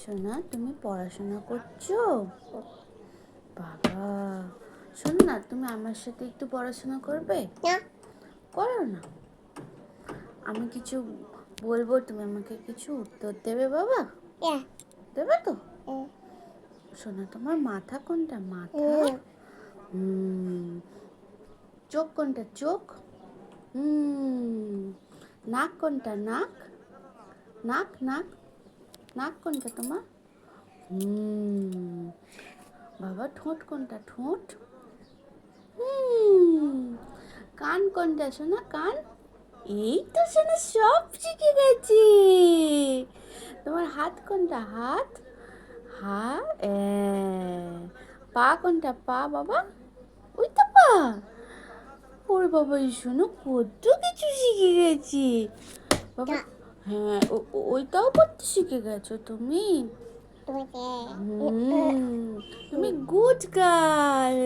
সোনা তুমি পড়াশোনা করছ? বাবা শোনো না তুমি আমার সাথে একটু পড়াশোনা করবে? করো না। আমি কিছু বলব তুমি আমাকে কিছু উত্তর দেবে বাবা? দেবে তো? শোনা তোমার মাথা কোনটা? মাথা? চোখ কোনটা? চোখ? নাক কোনটা? নাক? নাক নাক? নাক কোনটা তোমার হুম বাবা ঠোঁট কোনটা ঠোঁট কান কোনটা শোনা কান এই তো শোনা সব শিখে গেছি তোমার হাত কোনটা হাত এ, পা কোনটা পা বাবা ওই তো পা ওরে বাবা শোনো কত কিছু শিখে গেছি বাবা হ্যাঁ ওইটাও করতে শিখে গেছো তুমি? তুমি গুড গার্ল